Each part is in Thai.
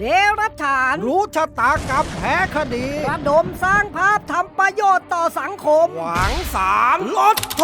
เดรัจฉาน รู้ชะตากรรมแพ้คดีระดมสร้างภาพทำประโยชน์ต่อสังคม หวังสารลดโท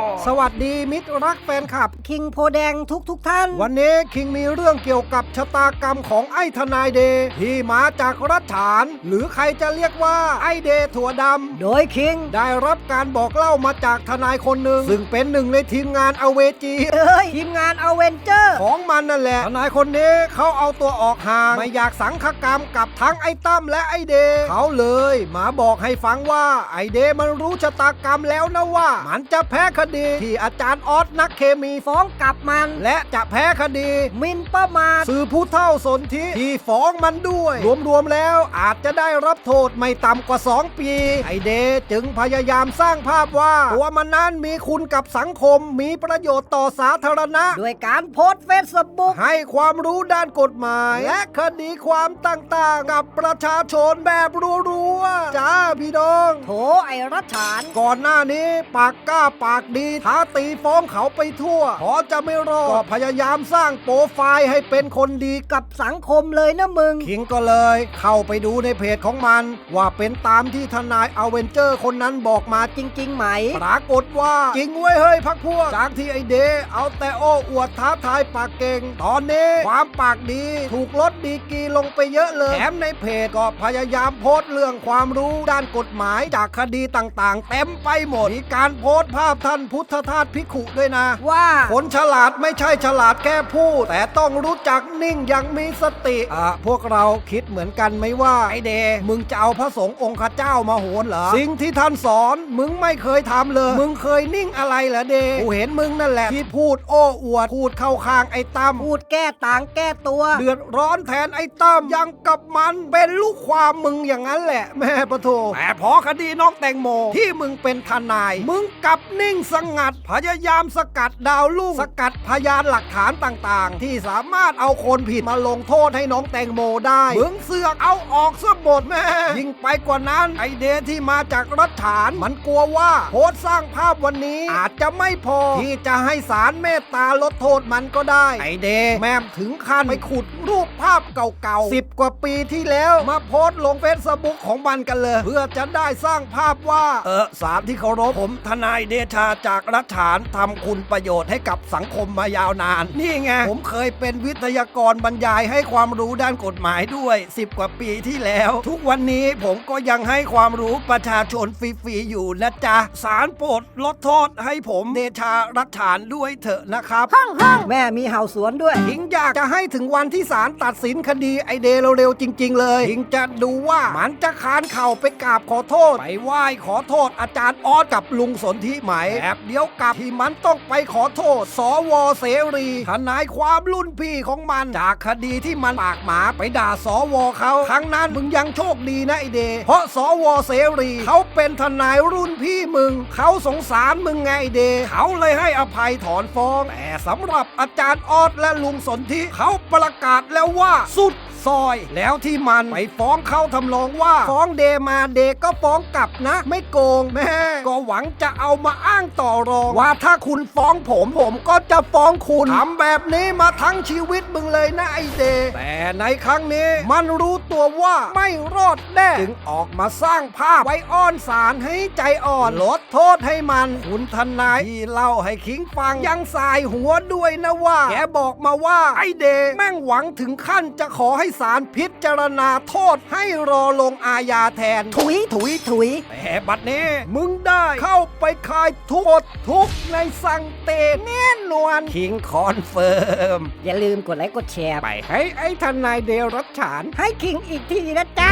ษ สวัสดีมิตรรักแฟนคลับ คิงโพแดงทุกทุกๆท่าน วันนี้คิงมีเรื่องเกี่ยวกับชะตากรรมของไอ้ทนายเดย์ที่มาจากรัฐฐาน หรือใครจะเรียกว่าไอ้เดย์ถั่วดำโดยคิงได้รับการบอกเล่ามาจากทนายคนหนึ่งซึ่งเป็นหนึ่งในทีมงานอเวจีเอ้ยทีมงานอเวนเจอร์ของมันนั่นแหละ ทนายคนนี้เขาเอาตัวออกห่างไม่อยากสังฆกรรมกับทั้งไอ้ตั้มและไอ้เดย์เขาเลยมาบอกให้ฟังว่าไอ้เดย์มันรู้ชะตากรรมแล้วนะว่า มันจะแพ้คดีที่อาจารย์ออสนักเคมีฟ้องกลับมัน และจะแพ้คดีหมินประมาทสื่อผู้เท่าสนธิที่ฟ้องมันด้วย รวมๆแล้วอาจจะได้รับโทษไม่ต่ำกว่า 2 ปี ไอเดย์จึงพยายามสร้างภาพว่า ตัวมันนั้นมีคุณกับสังคมมีประโยชน์ต่อสาธารณะ ด้วยการโพสต์เฟซบุ๊กให้ความรู้ด้านกฎหมาย และคดีความต่างๆ กับประชาชนแบบรัวๆจ้าพี่น้อง โถไอรัชฉานก่อนหน้านี้ปากกล้าปากดีท้าตีฟ้องเขาไปทั่วพอจะไม่รอด ก็พยายามสร้างโปรไฟล์ให้เป็นคนดีกับสังคมเลยนะมึง คิงก็เลย เข้าไปดูในเพจของมัน ว่าเป็นตามที่ทนายอเวนเจอร์คนนั้นบอกมาจริง ๆ ไหม ปรากฏว่า จริงเว้ยเฮ้ยพักพวก จากที่ไอเดย์เอาแต่โอ้อวดท้าทายปากเก่ง ตอนนี้ความปากดี ถูกลดดีกีลงไปเยอะเลยแถมในเพจก็พยายามโพสต์เรื่องความรู้ด้านกฎหมายจากคดีต่างๆ เต็มไปหมดมีการโพสต์ภาพท่านพุทธทาสพิขุด้วยนะ ว่าคนฉลาดไม่ใช่ฉลาดแค่พูด แต่ต้องรู้จักนิ่งอยังมีสติ อะ พวกเราคิดเหมือนกันไหมว่า ไอเดย์มึงจะเอาพระสงฆ์องค์ข้าเจ้ามาโหนเหรอ สิ่งที่ท่านสอน มึงไม่เคยทำเลย มึงเคยนิ่งอะไรเหรอเดย์กูเห็นมึงนั่นแหละ ที่พูดโอ้อวด พูดเข้าข้างไอ้ตั้มพูดแก้ต่างแก้ตัว เดือดร้อนแทนไอ้ตั้มยังกับมันเป็นลูกความมึงอย่างนั้นแหละ แม่ปะโถแต่พอคดีน้องแตงโมที่มึงเป็นทนาย มึงกลับนิ่งสงัด พยายามสกัดดาวลุ่งสกัดพยานหลักฐานต่างๆ ที่สามารถเอาคนผิดมาลงโทษให้น้องแตงโมได้มึงเสือกเอาออกซะหมดแม่ยิ่งไปกว่านั้นไอเดย์ที่มาจากรัฐฐาน มันกลัวว่าโพสต์สร้างภาพวันนี้อาจจะไม่พอ ที่จะให้ศาลเมตตาลดโทษมันก็ได้ ไอเดย์แม่มถึงขั้นไปขุดรูปภาพเก่าๆสิบกว่าปีที่แล้วมาโพสต์ลงเฟซบุ๊กของมันกันเลย เพื่อจะได้สร้างภาพว่า เออสามที่เคารพผมทนายเดชาจากรัฐฐานทำคุณประโยชน์ให้กับสังคมมายาวนาน นี่ไง ผมเคยเป็นวิทยากรบรรยายให้ความรู้ด้านกฎหมายด้วย 10 กว่าปีที่แล้ว ทุกวันนี้ผมก็ยังให้ความรู้ประชาชนฟรีๆอยู่นะจ๊ะศาลโปรดลดโทษให้ผมเดชารัฐฐานด้วยเถอะนะครับแม่มีเห่าสวนด้วยทิงอยากจะให้ถึงวันที่ศาลตัดสินคดีไอเดย์เร็วๆจริง ๆ เลยทิงจะดูว่ามันจะคานเข่าไปกราบขอโทษไปไหว้ขอโทษอาจารย์ออสกับลุงสนธิไหมแบบเดียวกับที่มันต้องไปขอโทษ สวเสรีทนายความรุ่นพี่ของมัน จากคดีที่มันปากหมาไปด่าสวเขาครั้งนั้นมึงยังโชคดีนะไอเด เพราะสวเสรีเขาเป็นทนายรุ่นพี่มึง เขาสงสารมึงไงไอเด เขาเลยให้อภัยถอนฟ้อง แต่สำหรับอาจารย์ออสและลุงสนธิเขาประกาศแล้วว่าสุดซอยแล้วที่มันไปฟ้องเขาทำนองว่า ฟ้องเดมาเดก็ฟ้องกลับนะ ไม่โกงแม่ ก็หวังจะเอามาอ้างต่อรองว่าถ้าคุณฟ้องผมผมก็จะฟ้องคุณทำแบบนี้มาทั้งชีวิตมึงเลยนะไอเดแต่ในครั้งนี้มันรู้ตัวว่าไม่รอดแน่จึงออกมาสร้างภาพไว้อ้อนสารให้ใจอ่อนลดโทษให้มัน คุณทนายที่เล่าให้คิงฟังยังสายหัวด้วยนะว่าแกบอกมาว่าไอเดแม่งหวังถึงขั้นจะขอให้ศาลพิจารณาโทษให้รอลงอาญาแทน ถุยถุยถุยแต่บัดนี้มึงได้เข้าไปคลายทุกข์อดทุกข์ในสังเตแน่นอนคิงคอนเฟิร์ม อย่าลืมกดไลค์กดแชร์ ไปให้ไอ้ทนายเดรัจฉาน ให้คิงอีกทีนะจ๊ะ